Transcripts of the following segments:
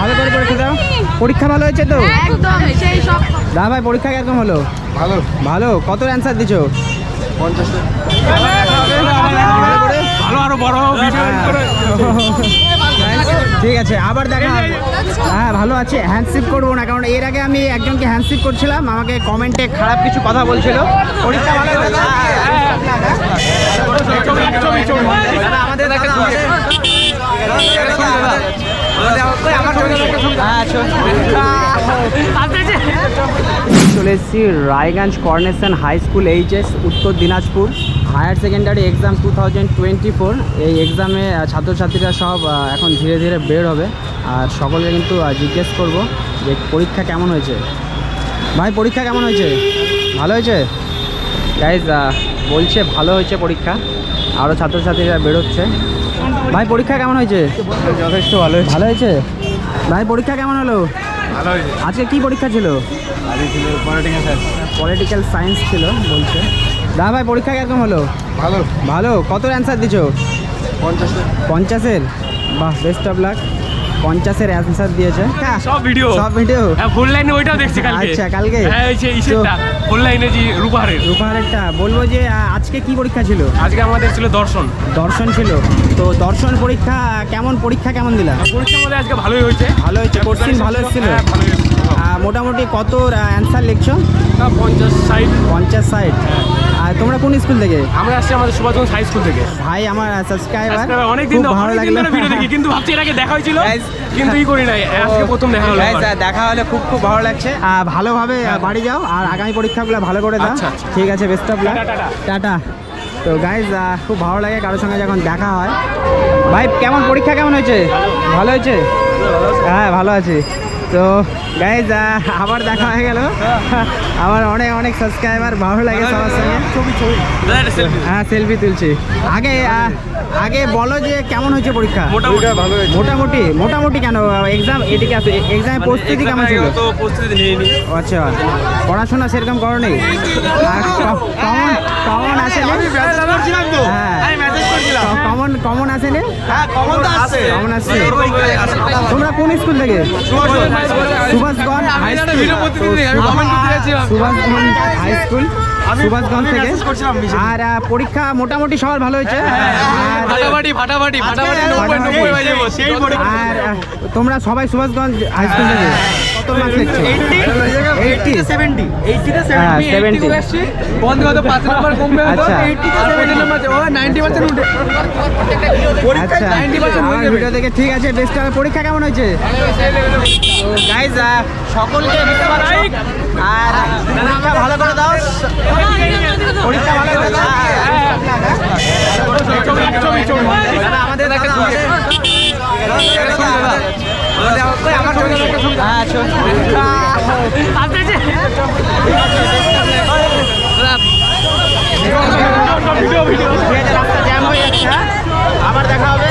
ভালো করে পরীক্ষা দাও। পরীক্ষা ভালো হয়েছে তো? একদম দা ভাই পরীক্ষা কীরকম হলো? ভালো। ভালো। কত অ্যান্সার দিছো? ভালো আরও বড় ঠিক আছে আবার দেখা হবে। হ্যাঁ ভালো আছে। হ্যান্ডশিপ করব না কারণ এর আগে আমি একজনকে হ্যান্ডশিপ করছিলাম। আমাকে কমেন্টে খারাপ কিছু কথা বলছিল। পরীক্ষা ভালো হয়েছে দাদা, আমাদের দেখা হ্যাঁ, চল। চলে এসেছি Raiganj coronation high school HS Uttar Dinajpur. Higher secondary exam two thousand twenty four. এই এক্সামে ছাত্রছাত্রীরা সব এখন ধীরে ধীরে বের হবে। আর সকলকে কিন্তু জিজ্ঞেস করব যে পরীক্ষা কেমন হয়েছে? ভাই পরীক্ষা কেমন হয়েছে? ভালো হয়েছে? গাইজ বলছে ভালো হয়েছে পরীক্ষা। আরও ছাত্রছাত্রীরা বেরোচ্ছে। ভাই পরীক্ষা কেমন হয়েছে? যথেষ্ট ভালো হয়েছে। ভালো হয়েছে? ভাই পরীক্ষা কেমন হলো? আজকে কি পরীক্ষা ছিল? পলিটিক্যাল সায়েন্স ছিল বলছে। দা ভাই পরীক্ষা কেমন হলো? ভালো। ভালো। কত অ্যান্সার দিছো? পঞ্চাশের। পঞ্চাশের? বাহ বেস্ট অফ লাক পঞ্চাশের অ্যান্সার দিয়েছে। সব ভিডিও সব ভিডিও হ্যাঁ ফুল লাইনে ওইটাও দেখছি কালকে। আচ্ছা, কালকে? হ্যাঁ এই যে ইসেরটা ফুল লাইনে যে রূপাহারের। রূপাহারেরটা। বলব যে আজকে কি পরীক্ষা ছিল? আজকে আমাদের ছিল দর্শন। দর্শন ছিল। তো দর্শন পরীক্ষা কেমন পরীক্ষা কেমন দিলা? পরীক্ষার মধ্যে আজকে ভালোই হয়েছে। ভালো হয়েছে কোশ্চিন ভালো এসেছিল হ্যাঁ মোটামুটি কত অ্যান্সার লিখছো? পঞ্চাশ ষাট। পঞ্চাশ ষাট। আর তোমরা কোন স্কুল থেকে? আমরা আসছি আমাদের সুভাষগঞ্জ হাই স্কুল থেকে। ভাই আমার সাবস্ক্রাইবার অনেক দিন ভালো লাগল। ভিডিও দেখি কিন্তু ভাবছি এর আগে দেখা হয়েছিল কিন্তু ই করি নাই আজকে প্রথম দেখা হলো দেখা হলে খুব খুব ভালো লাগছে। আহ, ভালোভাবে বাড়ি যাও আর আগামী পরীক্ষাগুলো ভালো করে দাও। আচ্ছা, আচ্ছা। ঠিক আছে বেস্ট অফ লাক টাটা, তো গাইজ খুব ভালো লাগে কারোর সঙ্গে যখন দেখা হয়। ভাই কেমন পরীক্ষা কেমন হয়েছে? ভালো। হয়েছে? হ্যাঁ ভালো আছি। তো গাইজ আবার দেখা হয়ে গেল। আমার অনেক অনেক সাবস্ক্রাইবার ভালো লাগে সবার সঙ্গে। হ্যাঁ সেলফি তুলছি। আগে আগে বলো যে কেমন হয়েছে পরীক্ষা? মোটামুটি। মোটামুটি মোটামুটি কেন? এক্সাম এদিকে আছে এক্সামের প্রস্তুতি কেমন ছিল? আচ্ছা। পড়াশোনা সেরকম করো নি? কমন কমন আছে হ্যাঁ। কমন কমন আসছে তোমরা কোন স্কুল থেকে? Subhashganj high school Subhashganj high school Subhashganj থেকে। আর পরীক্ষা মোটামুটি সবার ভালো হয়েছে। আর হয়ে তোমরা সবাই সুভাষগঞ্জ হাই স্কুল থেকে? কত মার্কস লিখছো এইটটি সেভেন্টি হ্যাঁ সেভেন্টি বন্ধ হতো পাঁচ নম্বর কমবে হতো আচ্ছা। এইটটি আর পনেরো ও নাইনটি পার্সেন্ট উঠে। আচ্ছা। 90% হয়ে আমার যাবে। ভিডিও দেখে ঠিক আছে বেস্ট পরীক্ষা কেমন হয়েছে? তো গাইজ সকলকে আর পরীক্ষা ভালো করে দাও। পরীক্ষা ভালো করে দাও। আমাদের দেখা আবার দেখা হবে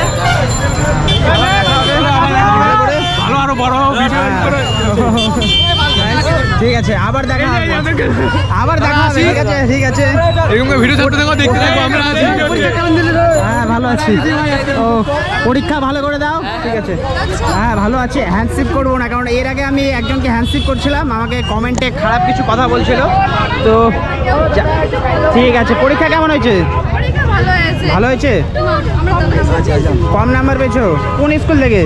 আবার দেখা ভালো আরও বড় ঠিক আছে আবার দেখা হবে আবার দেখা ঠিক আছে ঠিক আছে এরকম ভিডিও দেখতে আমরা হ্যাঁ ভালো আছি ও পরীক্ষা ভালো করে দাও। ঠিক আছে। হ্যাঁ ভালো আছে। হ্যান্ডশিপ করব না কারণ এর আগে আমি একজনকে হ্যান্ডশিপ করছিলাম। আমাকে কমেন্টে খারাপ কিছু কথা বলছিল। তো ঠিক আছে। পরীক্ষা কেমন হয়েছে? ভালো হয়েছে। কম নাম্বার পেয়েছ? কোন স্কুল থেকে?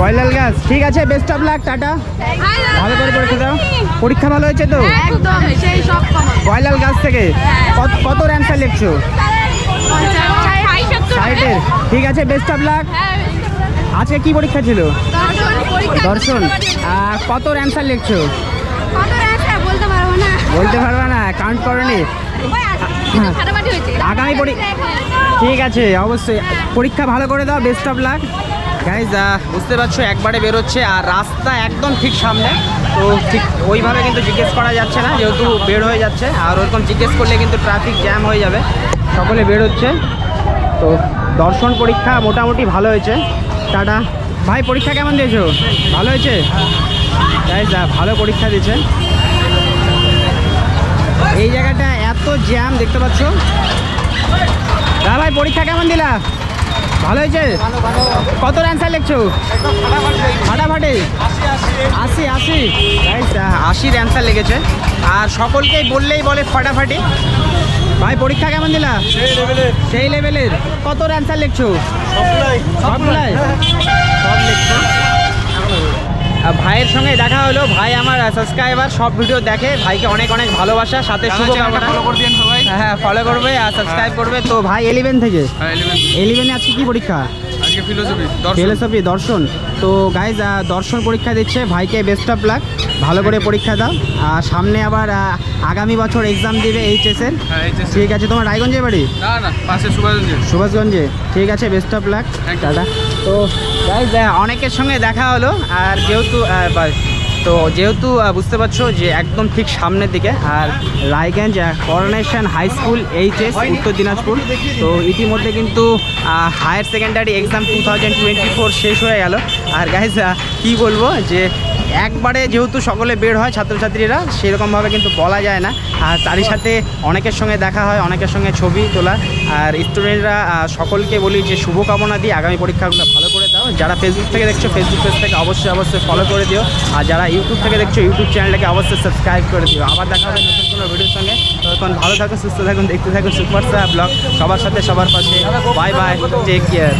কয়লাল গাছ ঠিক আছে বেস্ট অফ লাক টাটা। ভালো করে পরীক্ষা দাও। পরীক্ষা ভালো হয়েছে তো? কয়লাল গাছ থেকে। কত কত অ্যান্সার লিখছো? সাইটের ঠিক আছে বেস্ট অফ লাক আজকে কি পরীক্ষা ছিল? দর্শন। কত অ্যান্সার লিখছো? বলতে পারব না কাউন্ট করনি। আগামী পরি- ঠিক আছে, অবশ্যই। পরীক্ষা ভালো করে দাও বেস্ট অফ লাক গাইজ বুঝতে পারছ, একবারে বেরোচ্ছে, আর রাস্তা একদম ঠিক সামনে। তো ঠিক ওইভাবে কিন্তু জিজ্ঞেস করা যাচ্ছে না, যেহেতু বের হয়ে যাচ্ছে, আর ওরকম জিজ্ঞেস করলে কিন্তু ট্রাফিক জ্যাম হয়ে যাবে। সকলে বেরোচ্ছে। তো দর্শন পরীক্ষা মোটামুটি ভালো হয়েছে। টাটা। ভাই, পরীক্ষা কেমন দিয়েছ? ভালো হয়েছে? গাইজ ভালো পরীক্ষা দিয়েছে। এই জায়গাটা এত জ্যাম, দেখতে পাচ্ছ? দা ভাই, পরীক্ষা কেমন দিলা? ভালো হয়েছে? কত অ্যান্সার লিখছো? ফাটাফাটি। আশি আশি। আশির অ্যান্সার লেগেছে। আর সকলকেই বললেই বলে ফাটাফাটি। ভাই পরীক্ষা কেমন দিলা? সেই লেভেলের কত অ্যান্সার লিখছো? সবগুলাই? সব লিখছো ভাইয়ের সঙ্গে দেখা হলো। ভাই আমার সাবস্ক্রাইবার সব ভিডিও দেখে। ভাইকে অনেক অনেক ভালোবাসা সাথে শুভকামনা। ফলো হ্যাঁ ফলো করবে আর সাবস্ক্রাইব করবে। তো ভাই এলিভেন থেকে? হ্যাঁ এলিভেনে আজকে কি পরীক্ষা? ফিলোসফি দর্শন। তো গাইজ দর্শন পরীক্ষা দিচ্ছে ভাইকে বেস্ট অফ লাক ভালো করে পরীক্ষা দাও। আর সামনে আবার আগামী বছর এক্সাম দিবে এইচএস এর। ঠিক আছে তোমার রায়গঞ্জে বাড়ি? না না পাশে সুভাষগঞ্জে সুভাষগঞ্জে। ঠিক আছে বেস্ট অফ লাক দাদা তো গাইজ অনেকের সঙ্গে দেখা হলো আর যেহেতু তো যেহেতু বুঝতে পারছ যে একদম ঠিক সামনের দিকে, আর Raiganj coronation high school HS Uttar Dinajpur. তো ইতিমধ্যে কিন্তু higher secondary exam two thousand twenty four শেষ হয়ে গেল। আর গাইজ কী বলব যে একবারে যেহেতু সকলে বের হয় ছাত্রছাত্রীরা, সেরকমভাবে কিন্তু বলা যায় না। আর তারই সাথে অনেকের সঙ্গে দেখা হয়, অনেকের সঙ্গে ছবি তোলা। আর স্টুডেন্টরা সকলকে বলি যে শুভকামনা দিয়ে আগামী পরীক্ষাগুলো ভালো করে যারা ফেসবুক থেকে দেখছ ফেসবুক পেজ থেকে অবশ্যই অবশ্যই ফলো করে দিও। আর যারা ইউটিউব থেকে দেখছ ইউটিউব চ্যানেলটাকে অবশ্যই সাবস্ক্রাইব করে দিও। আবার দেখা হবে নতুন কোনো ভিডিওর সঙ্গে। তখন ভালো থাকুন সুস্থ থাকুন, দেখতে থাকুন সুপার ব্লগ সবার সাথে, সবার পাশে। Bye bye take care